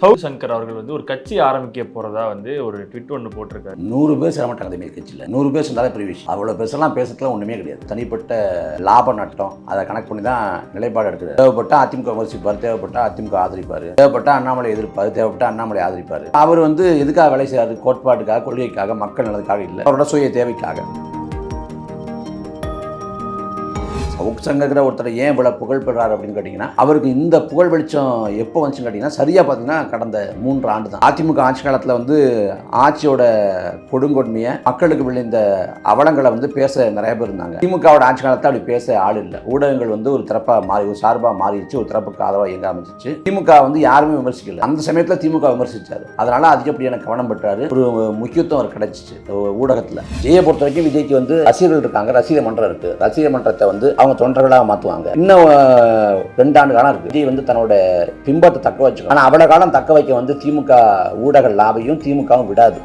சௌ சங்கர் அவர்கள் வந்து ஒரு கட்சி ஆரம்பிக்க போறதா வந்து ஒரு ட்விட் ஒன்று போட்டிருக்காரு. நூறு பேர் சேரமாட்டாங்க மாட்டாங்க கட்சியில். நூறு பேர் இருந்தாலே பெரிய விஷயம். அவ்வளோ பேசலாம் பேசுறதுலாம் ஒன்றுமே கிடையாது. தனிப்பட்ட லாப நட்டம். அதை கணக்கு பண்ணி தான் நிலைப்பாடு எடுக்கிறது. தேவைப்பட்டா அதிமுக விமர்சிப்பார் தேவைப்பட்டா அதிமுக ஆதரிப்பார் தேவைப்பட்டா அண்ணாமலை எதிர்ப்பார் தேவைப்பட்டா அண்ணாமலை ஆதரிப்பார். அவர் வந்து எதுக்காக வேலை செய்யாது கோட்பாட்டுக்காக கொள்கைக்காக மக்கள் நல்லதுக்காக இல்லை. அவரோட சுய தேவைக்காக. சங்கங்கிற ஒருத்தர் ஏன் இவ்வளோ புகழ் பெறார் அப்படின்னு கேட்டிங்கன்னா அவருக்கு இந்த புகழ் வெளிச்சம் எப்போ வந்துச்சுன்னு கேட்டிங்கன்னா சரியாக பார்த்தீங்கன்னா கடந்த மூன்று ஆண்டு தான் அதிமுக ஆட்சி காலத்தில் வந்து ஆட்சியோட கொடுங்கொடுமையை மக்களுக்கு விளைந்த அவலங்களை வந்து பேச நிறைய பேர் இருந்தாங்க. திமுகவோட ஆட்சி காலத்தில் அப்படி பேச ஆள் இல்லை. ஊடகங்கள் வந்து ஒரு தரப்பாக மாறி ஒரு சார்பாக மாறிடுச்சு ஒரு திறப்புக்கு ஆதரவாக இயங்க ஆரம்பிச்சிச்சு. திமுக வந்து யாருமே விமர்சிக்கல. அந்த சமயத்தில் திமுக விமர்சித்தார் அதனால் அதிகப்படியான கவனம் பெற்றார். ஒரு முக்கியத்துவம் அவர் கிடைச்சிச்சு ஊடகத்தில். ஜெயை பொறுத்த வரைக்கும் விஜய்க்கு வந்து ரசிகர்கள் இருக்காங்க ரசிகர் மன்றம் இருக்குது ரசிகர் மன்றத்தை வந்து அவங்க தொண்டர்களாக மாற்றுவாங்க இன்னும் ரெண்டு ஆண்டு காலம் இருக்குது விஜய் வந்து தன்னோட பிம்பத்தை தக்க வச்சுக்கணும் ஆனால் அவ்வளோ காலம் தக்க வைக்க வந்து திமுக ஊடக லாபையும் திமுகவும் விடாது.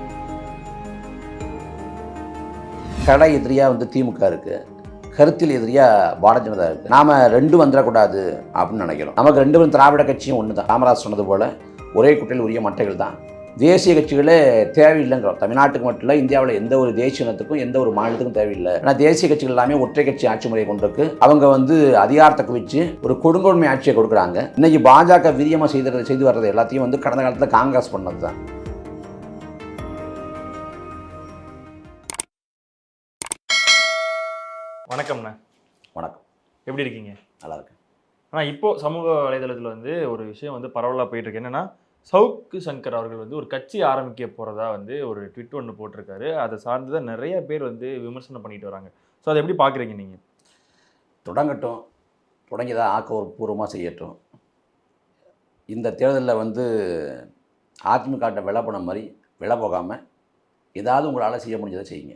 கடை எதிரியாக வந்து திமுக இருக்கு. கருத்தில் எதிரியாக பாரதிய ஜனதா இருக்கு. நாம ரெண்டு வந்துடக்கூடாது அப்படின்னு நினைக்கிறோம். நமக்கு ரெண்டு பேரும் திராவிட கட்சியும் ஒன்று தான் காமராஜ் சொன்னது போல ஒரே குட்டையில் உரிய மட்டைகள் தான். தேசிய கட்சிகளே தேவையில்லைங்கிறோம். தமிழ்நாட்டுக்கு மட்டும் இல்லை இந்தியாவில் எந்த ஒரு தேசிய இனத்துக்கும் எந்த ஒரு மாநிலத்துக்கும் தேவையில்லை. ஆனால் தேசிய கட்சிகள் எல்லாமே ஒற்றை கட்சி ஆட்சி முறையை கொண்டிருக்கு. அவங்க வந்து அதிகாரத்தை குவிச்சு ஒரு கொடுங்கொன்மை ஆட்சியை கொடுக்குறாங்க. இன்னைக்கு பாஜக வீரியமாக செய்து செய்து வர்றது எல்லாத்தையும் வந்து கடந்த காலத்தில் காங்கிரஸ் பண்ணது தான் வணக்கம்ண்ணா. வணக்கம். எப்படி இருக்கீங்க? நல்லா ஆனால் இப்போ சமூக வலைதளத்தில் வந்து ஒரு விஷயம் வந்து பரவலாக போயிட்டு இருக்கு. என்னன்னா சவுக்கு சங்கர் அவர்கள் வந்து ஒரு கட்சி ஆரம்பிக்க போறதா வந்து ஒரு ட்விட் ஒன்று போட்டிருக்காரு. அதை சார்ந்து தான் நிறைய பேர் வந்து விமர்சனம் பண்ணிட்டு வராங்க. ஸோ அதை எப்படி பார்க்குறீங்க நீங்கள் தொடங்கட்டும். தொடங்கியதை ஆக்கப்பூர்வமாக செய்யட்டும். இந்த தேர்தலில் வந்து அதிமுகட்ட விலை போன மாதிரி விலை போகாமல் ஏதாவது உங்களால் செய்ய முடிஞ்சதை செய்யுங்க.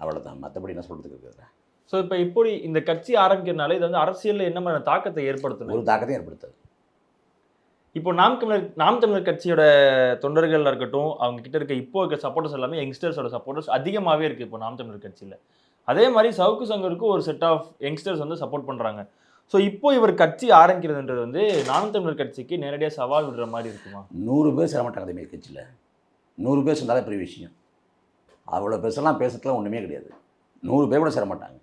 அவ்வளோதான் மற்றபடி என்ன சொல்கிறதுக்கு இருக்குது? ஸோ இப்போ இப்படி இந்த கட்சி ஆரம்பிக்கிறதுனால இது வந்து அரசியலில் என்ன மாதிரி தாக்கத்தை ஏற்படுத்தணும் ஒரு தாக்கத்தையும் ஏற்படுத்தாது. இப்போ நாம் தமிழர் நாம் தமிழர் கட்சியோட தொண்டர்கள் இருக்கட்டும் அவங்க கிட்ட இருக்க இப்போ இருக்க சப்போர்ட்டர்ஸ் எல்லாமே யங்ஸ்டர்ஸோட சப்போர்ட்டர்ஸ் அதிகமாகவே இருக்கு இப்போ நாம் தமிழர் கட்சியில். அதே மாதிரி சவுக்கு சங்கருக்கு ஒரு செட் ஆஃப் யங்ஸ்டர்ஸ் வந்து சப்போர்ட் பண்ணுறாங்க ஸோ இப்போ இவர் கட்சி ஆரம்பிக்கிறதுன்றது வந்து நாம் தமிழர் கட்சிக்கு நேரடியாக சவால் விடுற மாதிரி இருக்குமா? நூறு பேர் சேரமாட்டாங்க மாட்டாங்க அதேமாரி கட்சியில். நூறு பேர் சொன்னாலே பெரிய விஷயம். அவ்வளோ பேசலாம் பேசுறதுலாம் ஒன்றுமே கிடையாது. நூறு பேர் கூட சேரமாட்டாங்க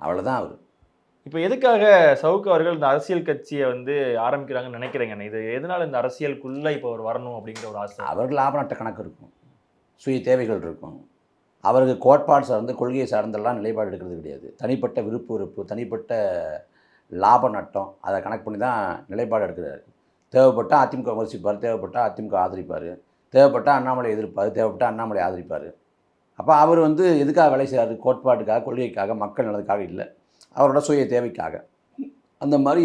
அவ்வளோதான் அவர். இப்போ எதுக்காக சவுக்கு அவர்கள் இந்த அரசியல் கட்சியை வந்து ஆரம்பிக்கிறாங்கன்னு நினைக்கிறீங்க இது எதனால இந்த அரசியலுக்குள்ளே இப்போ அவர் வரணும் அப்படிங்கிற ஒரு ஆசை? அவருக்கு லாப நட்ட கணக்கு இருக்கும். சுய தேவைகள் இருக்கும். அவருக்கு கோட்பாடு சார்ந்து கொள்கையை சார்ந்தெல்லாம் நிலைப்பாடு எடுக்கிறது கிடையாது. தனிப்பட்ட விருப்பு வெறுப்பு தனிப்பட்ட லாப நட்டம் அதை கணக்கு பண்ணி தான் நிலைப்பாடு எடுக்கிறாரு. தேவைப்பட்டால் அதிமுக விமர்சிப்பார் தேவைப்பட்டால் அதிமுக ஆதரிப்பார் தேவைப்பட்டால் அண்ணாமலை எதிர்ப்பார் தேவைப்பட்டால் அண்ணாமலை ஆதரிப்பார். அப்போ அவர் வந்து எதுக்காக வேலை செய்கிறார் கோட்பாட்டுக்காக கொள்கைக்காக மக்கள் நல்லதுக்காக இல்லை. அவரோட சுய தேவைக்காக. அந்த மாதிரி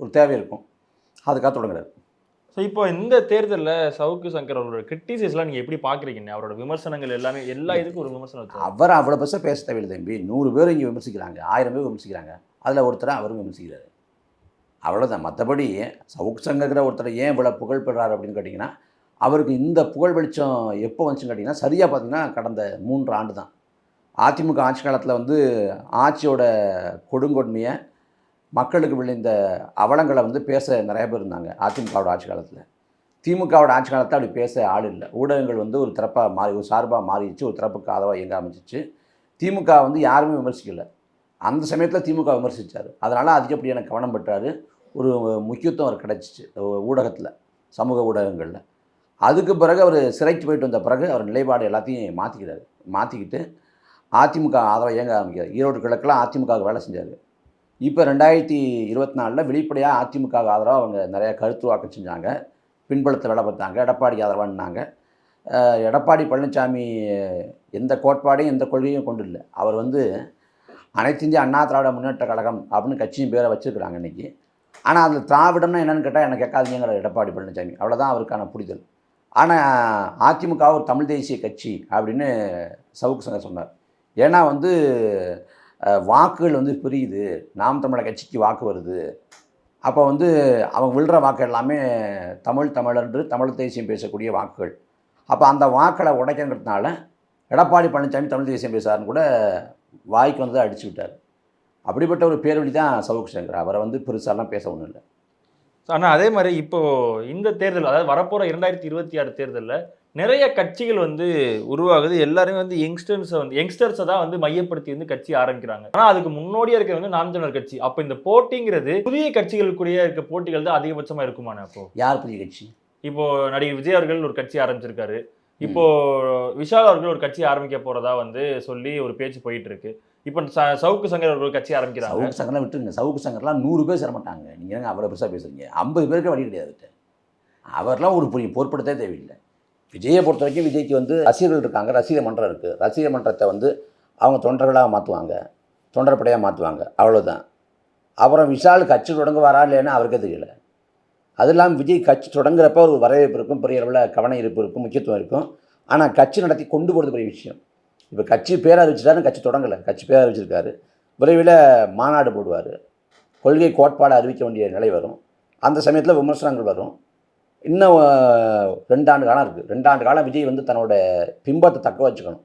ஒரு தேவை இருக்கும். அதுக்காக தொடங்குறாரு. ஸோ இப்போ இந்த தேர்தலில் சவுக்கு சங்கர் அவரோட கிரிட்டிசைஸ்லாம் நீங்கள் எப்படி பார்க்குறீங்க அவரோட விமர்சனங்கள் எல்லாமே எல்லா இதுக்கும் ஒரு விமர்சனம் அவர் அவ்வளோ பெருசாக பேச தேவையில்லை தம்பி. நூறு பேர் இங்கே விமர்சிக்கிறாங்க ஆயிரம் பேர் விமர்சிக்கிறாங்க. அதில் ஒருத்தரை அவரும் விமர்சிக்கிறாரு. அவ்வளோதான் மற்றபடி சவுக் சங்கங்கிற ஒருத்தர் ஏன் இவ்வளோ புகழ் பெறாரு அப்படின்னு கேட்டிங்கன்னா அவருக்கு இந்த புகழ் வெளிச்சம் எப்போ வந்துச்சுன்னு கேட்டிங்கன்னா சரியாக பார்த்தீங்கன்னா கடந்த மூன்று ஆண்டு தான் அதிமுக ஆட்சி காலத்தில் வந்து ஆட்சியோட கொடுங்கொன்மையை மக்களுக்கு விளைந்த அவலங்களை வந்து பேச நிறைய பேர் இருந்தாங்க அதிமுகவோட ஆட்சி காலத்தில். திமுகவோட ஆட்சி காலத்தில் அப்படி பேச ஆள் இல்லை. ஊடகங்கள் வந்து ஒரு திறப்பாக மாறி ஒரு சார்பாக மாறிடுச்சு ஒரு திறப்புக்கு ஆதரவாக இயங்க ஆரம்பிச்சிச்சு. திமுக வந்து யாருமே விமர்சிக்கல. அந்த சமயத்தில் திமுக விமர்சித்தார் அதனால் அதிகப்படியான கவனம் பெற்றார். ஒரு முக்கியத்துவம் அவர் கிடச்சிச்சு ஊடகத்தில் சமூக ஊடகங்களில். அதுக்கு பிறகு அவர் சிறைக்கு போயிட்டு வந்த பிறகு அவர் நிலைப்பாடு எல்லாத்தையும் மாற்றிக்கிறார் மாற்றிக்கிட்டு அதிமுக ஆதரவை இயங்க ஆரம்பிக்கிறார். ஈரோடு கிழக்கெல்லாம் அதிமுகவுக்கு வேலை செஞ்சார். இப்போ ரெண்டாயிரத்தி இருபத்தி நாலில் வெளிப்படையாக அதிமுக ஆதரவாக அவங்க நிறையா கருத்து வாக்கம் செஞ்சாங்க. பின்புலத்தை வேலை பார்த்தாங்க. எடப்பாடிக்கு ஆதரவானாங்க. எடப்பாடி பழனிசாமி எந்த கோட்பாடையும் எந்த கொள்கையும் கொண்டு இல்லை. அவர் வந்து அனைத்து இந்திய அண்ணா திராவிட முன்னேற்ற கழகம் அப்படின்னு கட்சியும் பேரை வச்சுருக்கிறாங்க இன்றைக்கி ஆனால் அதில் திராவிடம்னா என்னென்னு கேட்டால் எனக்கு கேட்காதீங்கிற எடப்பாடி பழனிசாமி அவ்வளோதான் அவருக்கான புரிதல். ஆனால் அதிமுக ஒரு தமிழ் தேசிய கட்சி அப்படின்னு சவுக்கு சங்கர் சொன்னார். ஏன்னா வந்து வாக்குகள் வந்து பிரியுது. நாம் தமிழர் கட்சிக்கு வாக்கு வருது. அப்போ வந்து அவங்க விழுற வாக்கு எல்லாமே தமிழ் தமிழன்று தமிழ் தேசியம் பேசக்கூடிய வாக்குகள். அப்போ அந்த வாக்களை உடைக்கிறதுனால எடப்பாடி பழனிசாமி தமிழ் தேசியம் பேசுகிறாருன்னு கூட வாய்க்கு வந்து அடிச்சு விட்டார். அப்படிப்பட்ட ஒரு பேரொழி தான் சவுக்கு சங்கர். அவரை வந்து பெருசாலாம் பேச ஒன்றும் இல்லை. ஆனால் அதே மாதிரி இப்போது இந்த தேர்தல் அதாவது வரப்போகிற இரண்டாயிரத்தி இருபத்தி ஆறு தேர்தலில் நிறைய கட்சிகள் வந்து உருவாகுது. எல்லாருமே வந்து யங்ஸ்டர்ஸை வந்து யங்ஸ்டர்ஸை தான் வந்து மையப்படுத்தி வந்து கட்சி ஆரம்பிக்கிறாங்க. ஆனா அதுக்கு முன்னோடியா இருக்க வந்து நாம் தமிழர் கட்சி. அப்போ இந்த போட்டிங்கிறது புதிய கட்சிகளுக்குரிய இருக்க போட்டிகள் தான் அதிகபட்சமா இருக்குமாண்ணே அப்போ? யார் புதிய கட்சி? இப்போ நடிகர் விஜய் அவர்கள் ஒரு கட்சி ஆரம்பிச்சிருக்காரு. இப்போ விஷால் அவர்கள் ஒரு கட்சி ஆரம்பிக்க போறதா வந்து சொல்லி ஒரு பேச்சு போயிட்டு இருக்கு இப்போ சவுக்கு சங்கர் அவர்கள் ஒரு கட்சி ஆரம்பிக்கிறாங்க. சவுக்கு சங்கர்லாம் விட்டுருங்க. சவுக்கு சங்கர்லாம் நூறு பேர் சேர மாட்டாங்க நீங்கள் ஏங்க அவ்வளோ பெருசாக பேசுறீங்க? ஐம்பது பேருக்கு வழி கிடையாது. அவர்லாம் ஒரு புரிய பொருட்படுத்தவே தேவையில்லை. விஜயை பொறுத்த வரைக்கும் விஜய்க்கு வந்து ரசிகர்கள் இருக்காங்க ரசிக மன்றம் இருக்குது ரசிக மன்றத்தை வந்து அவங்க தொண்டர்களாக மாற்றுவாங்க தொண்டர்படையாக மாற்றுவாங்க அவ்வளோதான் அப்புறம் விஷால் கட்சி தொடங்க வரா இல்லைன்னா அவருக்கே தெரியல. அது இல்லாமல் விஜய் கட்சி தொடங்குறப்ப ஒரு வரவேற்பு இருக்கும் பெரிய அளவில் கவன இருப்பு இருக்கும் முக்கியத்துவம் இருக்கும். ஆனால் கட்சி நடத்தி கொண்டு போகிறது பெரிய விஷயம். இப்போ கட்சி பேர் அறிவிச்சிட்டாரு கட்சி தொடங்கலை. கட்சி பேர் அறிவிச்சிருக்காரு விரைவில் மாநாடு போடுவார். கொள்கை கோட்பாடு அறிவிக்க வேண்டிய நிலை வரும். அந்த சமயத்தில் விமர்சனங்கள் வரும். இன்னும் ரெண்டாண்டு காலம் இருக்குது ரெண்டாண்டு காலம் விஜய் வந்து தன்னோட பிம்பத்தை தக்க வச்சுக்கணும்.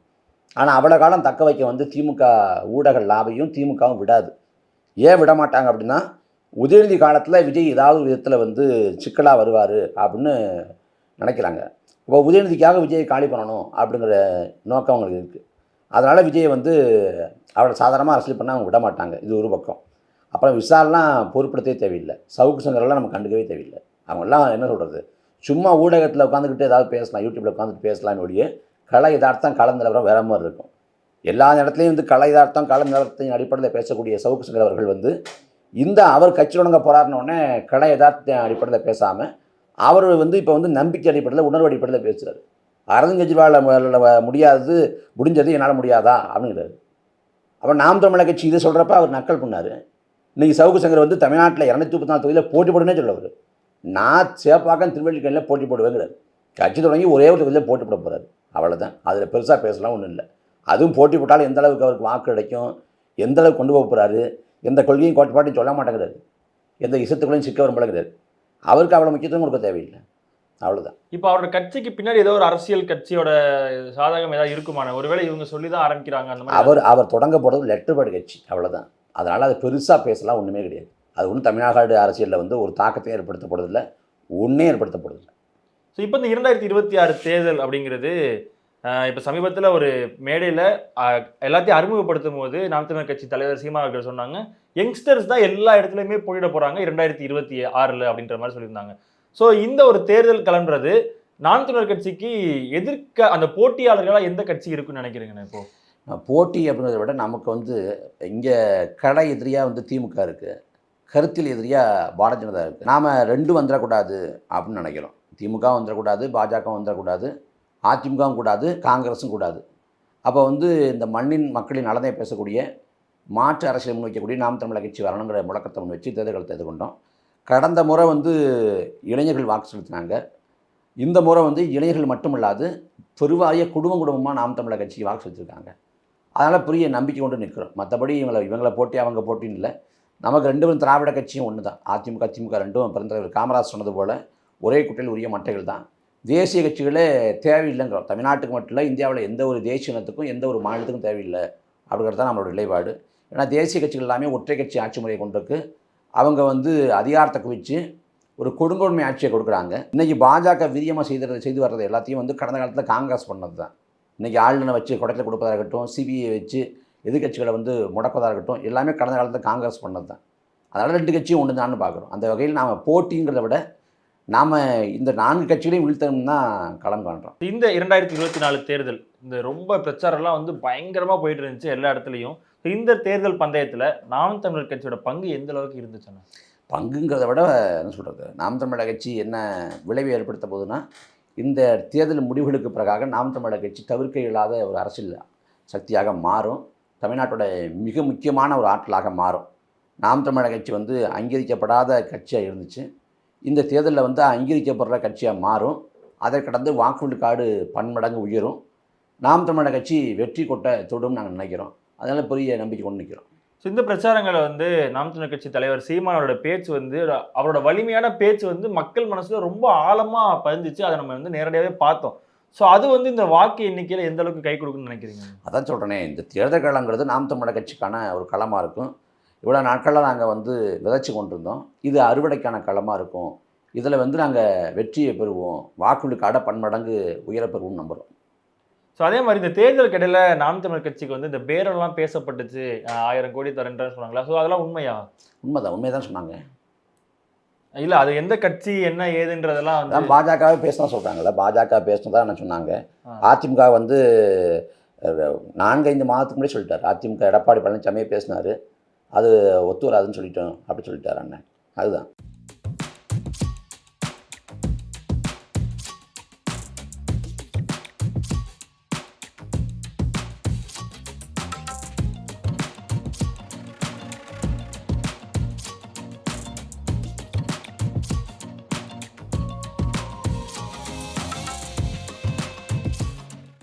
ஆனால் அவ்வளோ காலம் தக்க வைக்க வந்து திமுக ஊடக லாபையும் திமுகவும் விடாது. ஏன் விட மாட்டாங்க அப்படின்னா உதயநிதி காலத்தில் விஜய் ஏதாவது ஒரு விதத்தில் வந்து சிக்கலாக வருவார் அப்படின்னு நினைக்கிறாங்க. இப்போ உதயநிதிக்காக விஜயை காலி பண்ணணும் அப்படிங்கிற நோக்கம் அவங்களுக்கு இருக்குது அதனால் விஜயை வந்து அவரை சாதாரணமாக அரசியல் பண்ண அவங்க விட மாட்டாங்க. இது ஒரு பக்கம். அப்புறம் விசாலெலாம் பொருட்படுத்தவே தேவையில்லை. சவுக்கு சங்கரெல்லாம் நம்ம கண்டுக்கவே தேவையில்லை. அவங்கெல்லாம் என்ன சொல்கிறது சும்மா ஊடகத்தில் உட்காந்துக்கிட்டு ஏதாவது பேசலாம் யூடியூப்பில் உட்காந்துட்டு பேசலாம்னு ஒழிய கலை இதார்த்தம் கலந்த நிலவரம் வேற மாதிரி இருக்கும். எல்லா இடத்துலையும் வந்து கலை இதார்த்தம் கலந்த நிலவரத்தின் அடிப்படையில் பேசக்கூடிய சவுக்கு சங்கர் அவர்கள் வந்து இந்த அவர் கட்சி தொடங்க போகிறாருன்னொடனே கலை யதார்த்த அடிப்படையில் பேசாமல் அவர் வந்து இப்போ வந்து நம்பிக்கை அடிப்படையில் உணர்வு அடிப்படையில் பேசுகிறார் அரவிந்த் கெஜ்ரிவாலில் முடியாதது முடிஞ்சது என்னால் முடியாதா? அப்படிங்கிறாரு. அப்போ நாம் தமிழக கட்சி இதை சொல்கிறப்ப அவர் நக்கல் பண்ணார். இன்றைக்கி சவுக்கு சங்கர் வந்து தமிழ்நாட்டில் இரநூத்தி முப்பத்தி நாலு தொகுதியில் போட்டி போடுன்னே சொல்லவர். நான் சேப்பாக்கம் திருவள்ளிக்கல்லில் போட்டி போடுவேங்கிறார். கட்சி தொடங்கி ஒரே ஒரு தொகுதியில் போட்டி போட போகிறாரு அவ்வளோதான் அதில் பெருசாக பேசலாம் ஒன்றும் இல்லை. அதுவும் போட்டி போட்டாலும் எந்த அளவுக்கு அவருக்கு வாக்கு கிடைக்கும் எந்த அளவுக்கு கொண்டு போக போகிறாரு எந்த கொள்கையும் கோட்பாட்டையும் சொல்ல மாட்டேங்கிறாரு. எந்த இசத்துக்குள்ளேயும் சிக்க வரும்பலங்கிறாரு. அவருக்கு அவ்வளோ முக்கியத்துவம் கொடுக்க தேவையில்லை. அவ்வளோதான் இப்போ அவரோட கட்சிக்கு பின்னாடி ஏதோ ஒரு அரசியல் கட்சியோட சாதகம் ஏதாவது இருக்குமான ஒருவேளை இவங்க சொல்லி தான் ஆரம்பிக்கிறாங்க அந்த மாதிரி. அவர் அவர் தொடங்க போகிறது லெட்டர்பேர்டு கட்சி. அவ்வளோதான் அதனால் அது பெருசாக பேசலாம் ஒன்றுமே கிடையாது. அது ஒன்றும் தமிழ்நாடு அரசியலில் வந்து ஒரு தாக்கத்தை ஏற்படுத்த போகிறதில்ல ஒன்றே ஏற்படுத்த போகிறதில்ல ஸோ இப்போ இந்த இரண்டாயிரத்தி இருபத்தி ஆறு தேர்தல் அப்படிங்கிறது இப்போ சமீபத்தில் ஒரு மேடையில் எல்லாத்தையும் அறிமுகப்படுத்தும் போது நாம் தமிழர் கட்சி தலைவர் சீமா அவர்கள் சொன்னாங்க யங்ஸ்டர்ஸ் தான் எல்லா இடத்துலையுமே போயிட போகிறாங்க இரண்டாயிரத்தி இருபத்தி ஆறில் அப்படின்ற மாதிரி சொல்லியிருந்தாங்க. ஸோ இந்த ஒரு தேர்தல் கலன்றது நாம் தமிழர் கட்சிக்கு எதிர்க்க அந்த போட்டியாளர்களாக எந்த கட்சி இருக்குன்னு நினைக்கிறீங்கண்ணா இப்போ? போட்டி அப்படிங்கிறத விட நமக்கு வந்து இங்கே கடை எதிரியாக வந்து திமுக இருக்குது கருத்தில் எதிரியாக பாரதிய ஜனதா இருக்குது நாம் ரெண்டும் வந்துடக்கூடாது அப்படின்னு நினைக்கிறோம். திமுக வந்துடக்கூடாது பாஜக வந்துடக்கூடாது அதிமுகவும் கூடாது காங்கிரஸும் கூடாது. அப்போ வந்து இந்த மண்ணின் மக்களின் நலனை பேசக்கூடிய மாற்று அரசியல் முன்வைக்கக்கூடிய நாம் தமிழக கட்சி வரணுங்கிற முழக்கத்தை முன் வச்சு தேர்தல்களை எதிர்கொண்டோம் கடந்த முறை வந்து இளைஞர்கள் வாக்கு செலுத்தினாங்க. இந்த முறை வந்து இளைஞர்கள் மட்டுமல்லாது பெருவாரிய குடும்பம் குடும்பமாக நாம் தமிழக கட்சிக்கு வாக்கு செலுத்திருக்காங்க. அதனால் பெரிய நம்பிக்கை கொண்டு நிற்கிறோம் மற்றபடி இவங்களை இவங்களை போட்டி அவங்க போட்டின்னு இல்லை. நமக்கு ரெண்டு பேரும் திராவிட கட்சியும் ஒன்று தான் அதிமுக திமுக ரெண்டும் பெருந்தலைவர் காமராஜ் சொன்னது போல் ஒரே குட்டையில் உரிய மட்டைகள் தான். தேசிய கட்சிகளே தேவையில்லைங்கிறோம் தமிழ்நாட்டுக்கு மட்டும் இல்லை இந்தியாவில் எந்த ஒரு தேசிய இனத்துக்கும் எந்த ஒரு மாநிலத்துக்கும் தேவையில்லை அப்படிங்கிறது தான் நம்மளோட நிலைப்பாடு. ஏன்னா தேசிய கட்சிகள் எல்லாமே ஒற்றை கட்சி ஆட்சி முறையை கொண்டிருக்கு. அவங்க வந்து அதிகாரத்தை குவிச்சு ஒரு கொடுங்கோன்மை ஆட்சியை கொடுக்குறாங்க. இன்றைக்கி பாஜக வீரியமாக செய்து செய்து வர்றது எல்லாத்தையும் வந்து கடந்த காலத்தில் காங்கிரஸ் பண்ணது தான் இன்றைக்கி ஆளுநரை வச்சு குடத்தில் கொடுப்பதாக இருக்கட்டும் சிபிஐ வச்சு எதிர்க்கட்சிகளை வந்து முடப்பதாக இருக்கட்டும் எல்லாமே கடந்த காலத்தில் காங்கிரஸ் பண்ணது தான் அதனால் ரெண்டு கட்சியும் ஒன்று தான் பார்க்குறோம். அந்த வகையில் நாம் போட்டிங்கிறத விட நாம் இந்த நான்கு கட்சிகளையும் வீழ்த்தணும் தான் களம் காண்றோம். இந்த இரண்டாயிரத்தி இருபத்தி நாலு தேர்தல் இந்த ரொம்ப பிரச்சாரம்லாம் வந்து பயங்கரமாக போயிட்டு இருந்துச்சு எல்லா இடத்துலையும். இந்த தேர்தல் பந்தயத்தில் நாம் தமிழர் கட்சியோட பங்கு எந்த அளவுக்கு இருந்துச்சுன்னா பங்குங்கிறத விட என்ன சொல்கிறது நாம் தமிழக கட்சி என்ன விளைவை ஏற்படுத்த போகுதுன்னா இந்த தேர்தல் முடிவுகளுக்கு பிறகாக நாம் தமிழக கட்சி தவிர்க்க இயலாத ஒரு அரசியல் சக்தியாக மாறும். தமிழ்நாட்டோட மிக முக்கியமான ஒரு ஆற்றலாக மாறும். நாம் தமிழக கட்சி வந்து அங்கீகரிக்கப்படாத கட்சியாக இருந்துச்சு. இந்த தேர்தலில் வந்து அங்கீகரிக்கப்படுற கட்சியாக மாறும். அதை கடந்து வாக்குறுதி காடு பன்மடங்கு உயரும். நாம் தமிழக கட்சி வெற்றி கொட்ட தொடும் நாங்கள் நினைக்கிறோம். அதனால் பெரிய நம்பிக்கை கொண்டு நிற்கிறோம் ஸோ இந்த பிரச்சாரங்களை வந்து நாம் தமிழர் கட்சி தலைவர் சீமானோட பேச்சு வந்து அவரோட வலிமையான பேச்சு வந்து மக்கள் மனசில் ரொம்ப ஆழமாக பதிஞ்சிச்சு. அதை நம்ம வந்து நேரடியாகவே பார்த்தோம். ஸோ அது வந்து இந்த வாக்கு எண்ணிக்கையில் எந்த அளவுக்கு கை கொடுக்குன்னு நினைக்கிறீங்க? அதான் சொல்கிறேனே இந்த தேர்தல் களங்கிறது நாம் தமிழக கட்சிக்கான ஒரு களமாக இருக்கும். இவ்வளோ நாட்களில் நாங்கள் வந்து விதைச்சு கொண்டிருந்தோம். இது அறுவடைக்கான களமாக இருக்கும். இதில் வந்து நாங்கள் வெற்றியை பெறுவோம். வாக்குறுதி காட பன்மடங்கு உயர பெறுவோம்னு நம்புகிறோம் ஸோ அதே மாதிரி இந்த தேர்தலுக்கு இடையில நாம் தமிழர் கட்சிக்கு வந்து இந்த பேரெல்லாம் பேசப்பட்டுச்சு. ஆயிரம் கோடி தரேன்றன்னு சொன்னாங்களா? ஸோ அதெல்லாம் உண்மையா? உண்மைதான் உண்மையை தான் சொன்னாங்க. இல்ல அது எந்த கட்சி என்ன ஏதுன்றதெல்லாம் பாஜகவே பேசணும் சொல்கிறாங்கல்ல பாஜக பேசணும் என்ன சொன்னாங்க. அதிமுக வந்து அஹ், நான்கு ஐந்து மாதத்துக்கு முன்னாடி சொல்லிட்டார். அதிமுக எடப்பாடி பழனிசாமியே பேசினார். அது ஒத்து வராதுன்னு சொல்லிட்டோம். அப்படி சொல்லிட்டார் அண்ணன். அதுதான்.